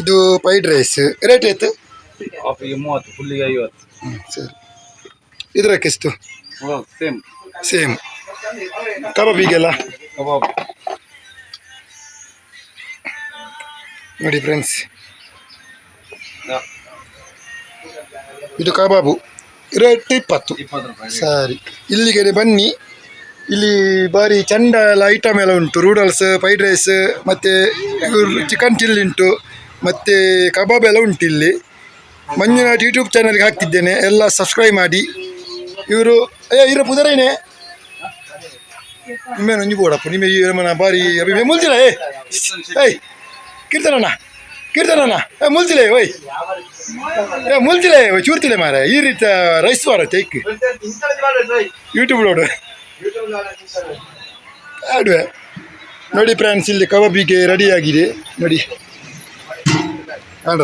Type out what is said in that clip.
ಇದು fried rice rate ಆಯ್ತು ಕಾಫಿಗೆ ಮೂವತ್ತು ಫುಲ್ಲಿಗೆ ಸೇಮ್ ಕಬಾಬ್ ಈಗೆಲ್ಲ? ಕಬಾಬ್ ನೋಡಿ ಫ್ರೆಂಡ್ಸ್ ಇದು ಕಬಾಬು ರೇಟ್ ಇಪ್ಪತ್ತು. ಸರಿ. ಇಲ್ಲಿಗೆ ಬನ್ನಿ. ಇಲ್ಲಿ ಭಾರಿ ಚಂದ ಎಲ್ಲ ಐಟಮ್ ಎಲ್ಲ ಉಂಟು. ರೂಡಲ್ಸ್ ಫ್ರೈಡ್ ರೈಸ್ ಮತ್ತು ಚಿಕನ್ ಚಿಲ್ಲಿ ಉಂಟು. ಮತ್ತು ಕಬಾಬ್ ಎಲ್ಲ ಉಂಟು ಇಲ್ಲಿ. ಮಂಜುನಾಥ್ ಯೂಟ್ಯೂಬ್ ಚಾನಲ್ಗೆ ಹಾಕ್ತಿದ್ದೇನೆ. ಎಲ್ಲ ಸಬ್ಸ್ಕ್ರೈಬ್ ಮಾಡಿ. ಇವರು, ಅಯ್ಯೋ, ಇವರ ಪುದರೇನೆ ನಿಮ್ಮೇನು ನಂಜು ಬೋಡಪ್ಪ ನಿಮ್ಮ ಈ ನಮ್ಮನ ಬಾರಿ ಮುಲ್ತಿಲ್ಲ ಏ ಏಯ್, ಕೀರ್ತನಣ್ಣ ಕೀರ್ತನಣ್ಣ, ಏ ಮುಲ್ತಿಲ್ಲ ಓಯ್. ಏ ಮುಲ್ತಿಲ್ಲ ಓಯ್ ಚೂರ್ತಿಲ್ಲ ಮಾರೆ ಈ ರೀತಿ ರೈಸ್ ವಾರ ತೈಕ್ ಯೂಟ್ಯೂಬ್ ನೋಡು. ಆಡುವೆ. ನೋಡಿ ಫ್ರೆಂಡ್ಸ್ ಇಲ್ಲಿ ಕಬಾಬಿಗೆ ರೆಡಿ ಆಗಿದೆ. ನೋಡಿ. Claro,